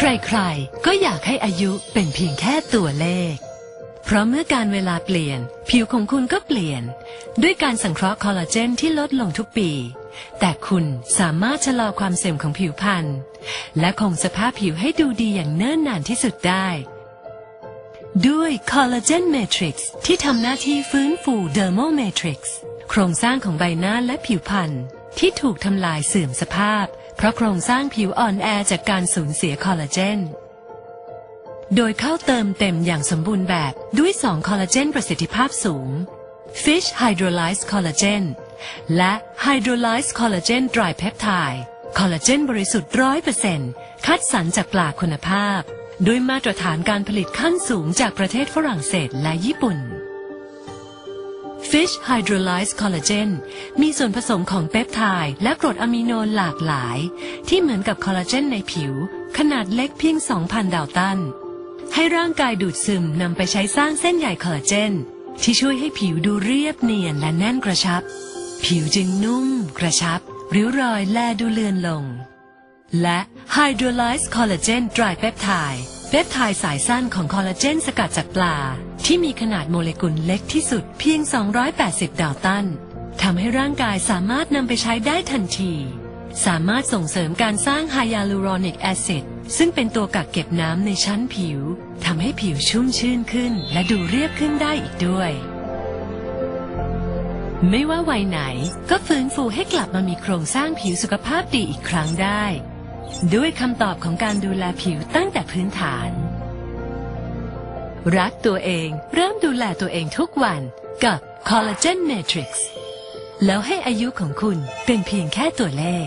ใครๆ ก็อยากให้อายุเป็นเพียงแค่ตัวเลข เพราะเมื่อการเวลาเปลี่ยน ผิวของคุณก็เปลี่ยน ด้วยการสังเคราะห์คอลลาเจนที่ลดลงทุกปี แต่คุณสามารถชะลอความเสื่อมของผิวพรรณและคงสภาพผิวให้ดูดีอย่างเนิ่นนานที่สุดได้ ด้วยคอลลาเจนเมทริกซ์ที่ทำหน้าที่ฟื้นฟูเดอร์โมเมทริกซ์โครงสร้างของใบหน้าและผิวพรรณที่ถูกทำลายเสื่อมสภาพ เพราะโครงสร้างผิวอ่อนแอจากการสูญเสียคอลลาเจน โดยเข้าเติมเต็มอย่างสมบูรณ์แบบด้วย 2 คอลลาเจนประสิทธิภาพสูง Fish Hydrolyzed Collagen และ Hydrolyzed Collagen Dry Peptide คอลลาเจนบริสุทธิ์100%คัดสรรจากปลาคุณภาพ ด้วยมาตรฐานการผลิตขั้นสูงจากประเทศฝรั่งเศสและญี่ปุ่น Fish Hydrolyzed Collagen มีส่วนผสมของเปปไทด์และกรดอะมิโนหลากหลาย ที่เหมือนกับคอลลาเจนในผิว ขนาดเล็กเพียง 2,000 ดาวตัน ให้ร่างกายดูดซึมนำไปใช้สร้างเส้นใยคอลลาเจน ที่ช่วยให้ผิวดูเรียบเนียนและแน่นกระชับ ผิวจึงนุ่ม กระชับ ริ้วรอยแลดูเลือนลง และ Hydrolyzed Collagen Dry Peptide เปปไทด์สายสั้นของคอลลาเจนสกัดจากปลา ที่มีขนาดโมเลกุลเล็กที่สุดเพียง 280 ดาวตันทำให้ร่างกายสามารถนำไปใช้ได้ทันที สามารถส่งเสริมการสร้างไฮยาลูรอนิกแอซิดซึ่งเป็นตัวกักเก็บน้ำในชั้นผิวทำให้ผิวชุ่มชื่นขึ้น และดูเรียบขึ้นได้อีกด้วย ไม่ว่าวัยไหนก็ฟื้นฟูให้กลับมามีโครงสร้างผิวสุขภาพดีอีกครั้งได้ ด้วยคำตอบของการดูแลผิวตั้งแต่พื้นฐาน รักตัวเอง เริ่มดูแลตัวเองทุกวันกับ Collagen Matrix แล้วให้อายุของคุณเป็นเพียงแค่ตัวเลข